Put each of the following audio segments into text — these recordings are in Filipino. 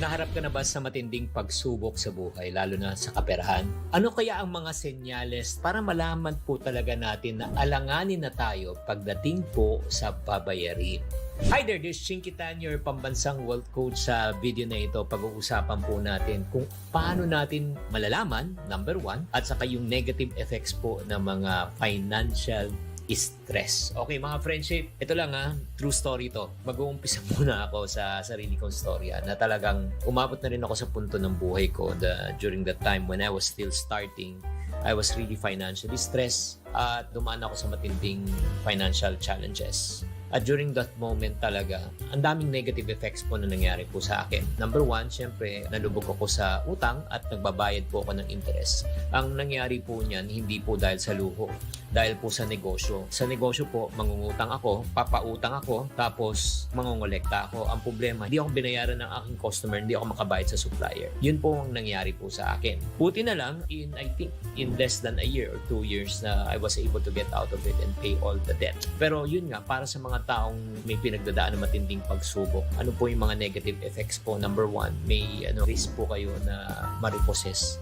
Naharap ka na ba sa matinding pagsubok sa buhay, lalo na sa kaperahan? Ano kaya ang mga senyales para malaman po talaga natin na alanganin na tayo pagdating po sa babayarin? Hi there, this is Chinky Tan, your pambansang wealth coach sa video na ito. Pag-uusapan po natin kung paano natin malalaman, number one, at saka yung negative effects po ng mga financial stress. Okay mga friendship, ito lang ha, true story to. Mag-uumpisa muna ako sa sarili kong storya na talagang umabot na rin ako sa punto ng buhay ko the, during that time when I was still starting. I was really financially stressed at dumaan ako sa matinding financial challenges. At during that moment talaga, ang daming negative effects po na nangyari po sa akin. Number one, syempre, nalubog ako sa utang at nagbabayad po ako ng interest. Ang nangyari po niyan, hindi po dahil sa luho, dahil po sa negosyo. Sa negosyo po, mangungutang ako, papautang ako, tapos mangungolekta ako. Ang problema, hindi ako binayaran ng aking customer, hindi ako makabayad sa supplier. Yun po ang nangyari po sa akin. Buti na lang, in I think, in less than a year or two years na I was able to get out of it and pay all the debt. Pero yun nga, para sa mga taong may pinagdadaan ng matinding pagsubok, ano po yung mga negative effects po? Number one, may ano, risk po kayo na maripossess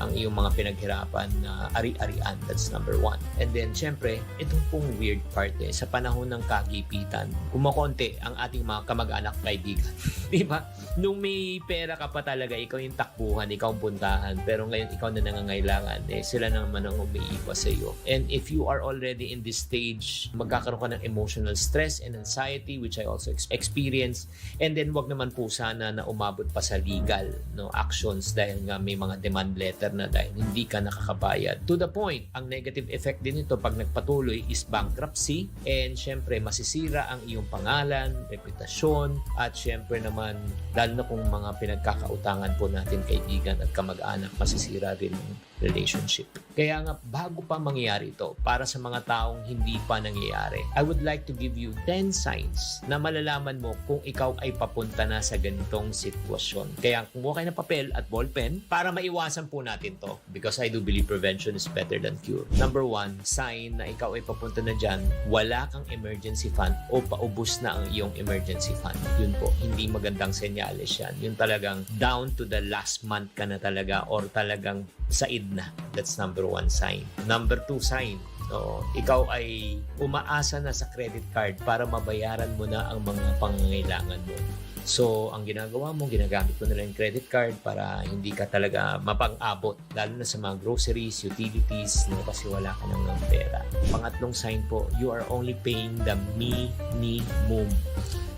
ang iyong mga pinaghirapan na ari-arian. That's number one. And then, syempre, itong pong weird part eh, sa panahon ng kagipitan, kumakonti ang ating mga kamag-anak kaibigan. Di ba? Nung may pera ka pa talaga, ikaw yung takbuhan, ikaw ang puntahan. Pero ngayon, ikaw na nangangailangan. Eh, sila naman ang umiiwas sa iyo. And if you are already in this stage, magkakaroon ka ng emotional stress and anxiety, which I also ex- experienced. And then, wag naman po sana na umabot pa sa legal no actions dahil nga may mga demand letter na dahil hindi ka nakakabayad. To the point, ang negative effect din ito pag nagpatuloy is bankruptcy and syempre masisira ang iyong pangalan, reputasyon at syempre naman lalo na kung mga pinagkakautangan po natin kaibigan at kamag-anak masisira rin ang relationship. Kaya nga bago pa mangyari ito para sa mga taong hindi pa nangyayari, I would like to give you 10 signs na malalaman mo kung ikaw ay papunta na sa ganitong sitwasyon. Kaya kumuha kayo ng papel at ballpen para maiwasan po natin to because I do believe prevention is better than cure. Number one, sign na ikaw ay papunta na dyan, wala kang emergency fund o paubos na ang iyong emergency fund. Yun po, hindi magandang senyales yan. Yun talagang down to the last month ka na talaga or talagang said na. That's number one sign. Number two sign, no, ikaw ay umaasa na sa credit card para mabayaran mo na ang mga pangangailangan mo. So, ang ginagawa mo, ginagamit mo na lang credit card para hindi ka talaga mapang-abot, lalo na sa mga groceries, utilities, no, kasi wala ka ng pera. Pangatlong sign po, you are only paying the minimum.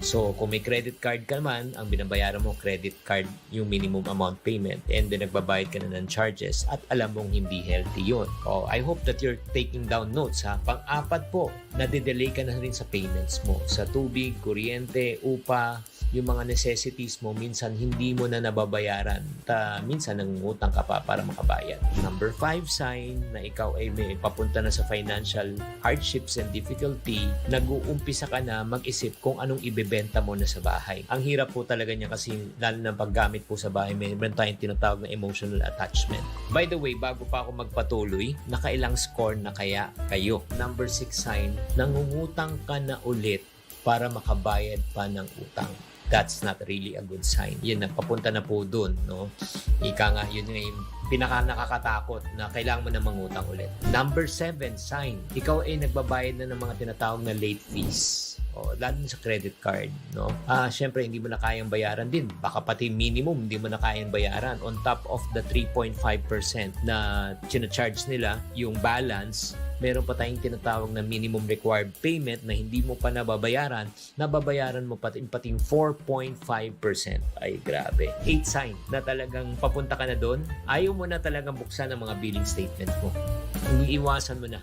So, kung may credit card ka naman, ang binabayaran mo credit card yung minimum amount payment and then nagbabayad ka na ng charges at alam mong hindi healthy yun. Oh, I hope that you're taking down notes ha. Pang-apat po, nade-delay ka na rin sa payments mo. Sa tubig, kuryente, upa, yung mga necessities mo, minsan hindi mo na nababayaran. Ta, minsan nangungutang ka pa para makabayad. Number five sign na ikaw ay may papunta na sa financial hardships and difficulty, nag-uumpisa ka na mag-isip kung anong ibebenta mo na sa bahay. Ang hirap po talaga niya kasi lalo ng paggamit po sa bahay, may meron tayong tinatawag na emotional attachment. By the way, bago pa ako magpatuloy, nakailang score na kaya kayo? Number six sign, nangungutang ka na ulit para makabayad pa ng utang that's not really a good sign. Yun, papunta na po dun, no? Ika nga, yun nga yung pinaka nakakatakot na kailangan mo na mangutang ulit. Number seven, sign. Ikaw ay nagbabayad na ng mga tinatawag na late fees. O, lalo na sa credit card, no? Ah, syempre hindi mo na kayang bayaran din. Baka pati minimum hindi mo na kayang bayaran on top of the 3.5% na charge nila yung balance meron pa tayong tinatawag na minimum required payment na hindi mo pa nababayaran, nababayaran mo pati, pati yung 4.5%. Ay, grabe. 8 sign na talagang papunta ka na doon, ayaw mo na talagang buksan ang mga billing statement mo. Iiwasan mo na.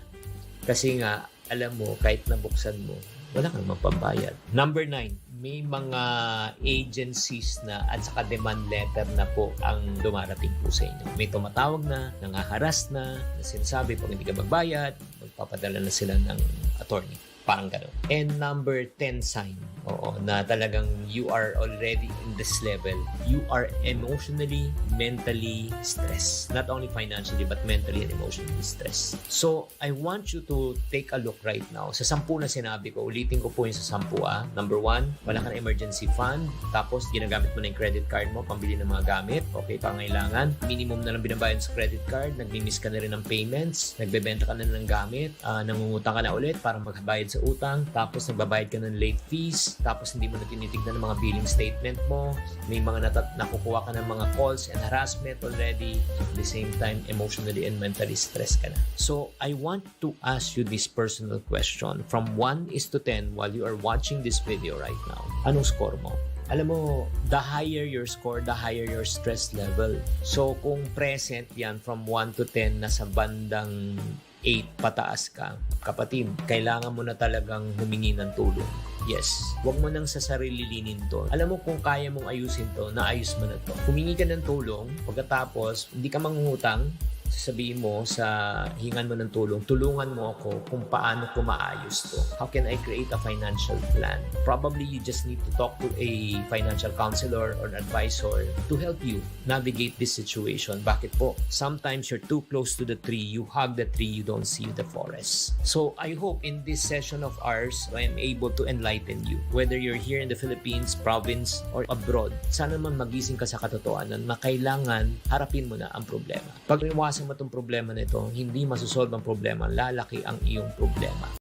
Kasi nga, alam mo, kahit nabuksan mo, wala kang mapambayad. Number 9, may mga agencies na at saka demand letter na po ang dumarating po sa inyo. May tumatawag na, nangaharas na, na sinasabi pag hindi ka magbayad, magpapadala na sila ng attorney. Parang ganun. And number 10 sign, oo, na talagang you are already in this level. You are emotionally, mentally stressed. Not only financially, but mentally and emotionally stressed. So, I want you to take a look right now. Sa sampu na sinabi ko, ulitin ko po yung sa sampu ah. Number one, wala ka na emergency fund. Tapos, ginagamit mo na yung credit card mo, pambili ng mga gamit. Okay, pangailangan. Minimum na lang binabayad sa credit card. Nagmi-miss ka na rin ng payments. Nagbebenta ka na ng gamit. ah, nangungutang ka na ulit para magbayad sa utang. Tapos, nagbabayad ka ng late fees. Tapos, hindi mo na tinitignan ng mga billing statement mo. May mga natat nakukuha ka ng mga calls and harassment already. At the same time, emotionally and mentally stressed ka na. So, I want to ask you this personal question. From 1 is to 10 while you are watching this video right now. Anong score mo? Alam mo, the higher your score, the higher your stress level. So, kung present yan from 1 to 10 nasa bandang 8 pataas ka, kapatid, kailangan mo na talagang humingi ng tulong. Yes, huwag mo nang sa sarili linin to. Alam mo kung kaya mong ayusin to, naayos mo na to. Humingi ka ng tulong, pagkatapos hindi ka mangungutang, sasabihin mo sa hingan mo ng tulong, tulungan mo ako kung paano ko maayos to. How can I create a financial plan? Probably you just need to talk to a financial counselor or an advisor to help you navigate this situation. Bakit po? Sometimes you're too close to the tree, you hug the tree, you don't see the forest. So I hope in this session of ours, I am able to enlighten you. Whether you're here in the Philippines, province, or abroad, sana man magising ka sa katotohanan na kailangan harapin mo na ang problema. Pag iwasan mo itong problema na ito, hindi masusolve ang problema, lalaki ang iyong problema.